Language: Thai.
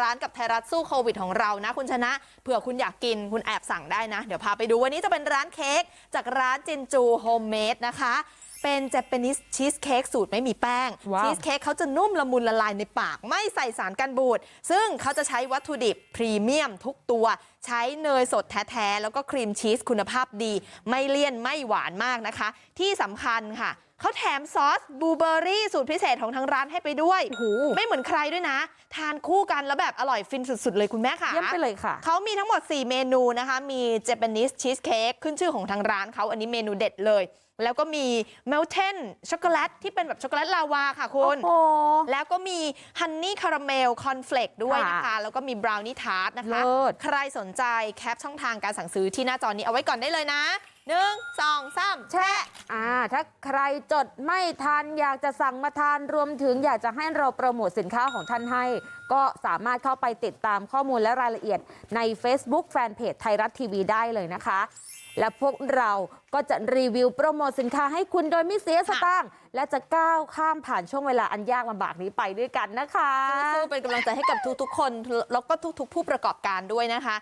ร้านกับไทยรัฐสู้โควิดของเรานะ คุณชนะเผื่อคุณอยากกินคุณแอบสั่งได้นะ เดี๋ยวพาไปดูวันนี้จะเป็นร้านเค้กจากร้านจินจูโฮมเมดนะคะเป็นเจแปนิสชีสเค้กสูตรไม่มีแป้งว้าวชีสเค้กเขาจะนุ่มละมุนละลายในปาก ไม่ใส่สารกันบูด ซึ่งเขาจะใช้วัตถุดิบพรีเมียมทุกตัว ใช้เนยสดแท้ๆ แล้วก็ครีมชีสคุณภาพดี ไม่เลี่ยนไม่หวานมากนะคะ ที่สำคัญค่ะ เขาแถมซอสบลูเบอร์รี่สูตรพิเศษของทางร้านให้ไปด้วยโอ้โหไม่เหมือนใครด้วยนะ ทานคู่กันแล้วแบบอร่อยฟินสุด ๆ เลยคุณแม่ค่ะเยี่ยมไปเลยค่ะเขามีทั้งหมด 4 เมนูนะคะ มีเจแปนิสชีสเค้กขึ้นชื่อของทางร้านเขาอันนี้เมนูเด็ดเลย แล้วก็มีเมลเทนช็อกโกแลตที่เป็นแบบช็อกโกแลตลาวาค่ะคุณโอ้โหแล้วก็มีฮันนี่คาราเมลคอนเฟลกด้วยนะคะค่ะแล้วก็มีบราวนี่ทาร์ตนะคะเลิศใครสนใจแคปช่องทางการสั่งซื้อที่หน้าจอนี้เอาไว้ก่อนได้เลยนะหนึ่งสองสามแชะอ่า ถ้าใครจดไม่ทันอยากจะสั่งมาทานรวมถึงอยากจะให้เราโปรโมทสินค้าของท่านให้ ก็สามารถเข้าไปติดตามข้อมูลและรายละเอียดใน Facebook Fanpage ไทยรัฐทีวีได้เลยนะคะ และพวกเราก็จะรีวิวโปรโมทสินค้าให้คุณโดยไม่เสียสตางค์และจะก้าวข้ามผ่านช่วงเวลาอันยากลำบากนี้ไปด้วยกันนะคะ สู้ๆเป็นกำลังใจให้กับทุกๆคนแล้วก็ทุกๆ ผู้ประกอบการด้วยนะคะ